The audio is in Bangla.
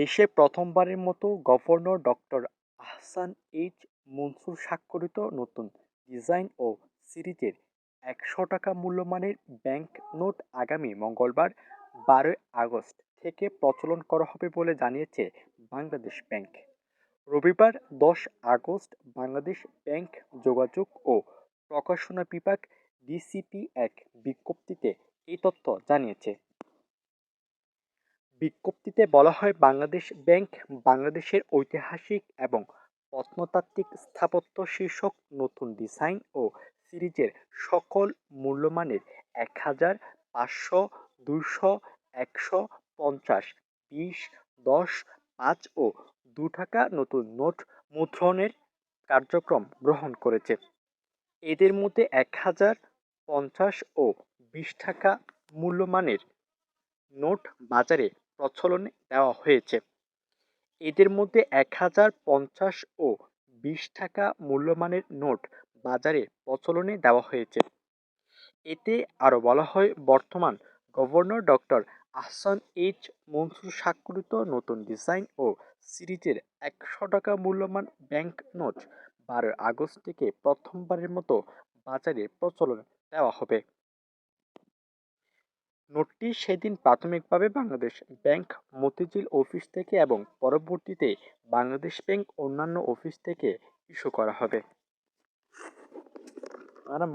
দেশে প্রথমবারের মতো governor doctor Ahsan H Mansur স্বাক্ষরিত নতুন ডিজাইন ও সিরিজের একশো টাকা মূল্যমানের ব্যাংক নোট আগামী মঙ্গলবার, বারোই আগস্ট থেকে প্রচলন করা হবে বলে জানিয়েছে বাংলাদেশ ব্যাংক। রবিবার দশ আগস্ট বাংলাদেশ ব্যাংক যোগাযোগ ও প্রকাশনা বিভাগ ডিসিপি এক বিজ্ঞপ্তিতে এই তথ্য জানিয়েছে। বিজ্ঞপ্তিতে বলা হয়, বাংলাদেশ ব্যাংক বাংলাদেশের ঐতিহাসিক এবং প্রত্নতাত্ত্বিক স্থাপত্য শীর্ষক নতুন ডিজাইন ও সিরিজের সকল মূল্যমানের এক হাজার পাঁচশো, দুইশো, একশো, পঞ্চাশ, বিশ, দশ, পাঁচ ও দু টাকা নতুন নোট মুদ্রণের কার্যক্রম গ্রহণ করেছে। এদের মধ্যে এক হাজার পঞ্চাশ ও বিশ টাকা মূল্যমানের নোট বাজারে প্রচলনে দেওয়া হয়েছে। এদের মধ্যে এক হাজার পঞ্চাশ ও বিশ টাকা মূল্যমানের নোট বাজারে প্রচলনে দেওয়া হয়েছে। এতে আরও বলা হয়, বর্তমান governor doctor Ahsan H Mansur স্বাক্ষরিত নতুন ডিজাইন ও সিরিজের একশো টাকা মূল্যমান ব্যাংক নোট বারোই আগস্ট থেকে প্রথমবারের মতো বাজারে প্রচলন দেওয়া হবে। নোটটি সেদিন প্রাথমিকভাবে বাংলাদেশ ব্যাংক মতিঝিল অফিস থেকে এবং পরবর্তীতে বাংলাদেশ ব্যাংক অন্যান্য অফিস থেকে ইস্যু করা হবে। আরাম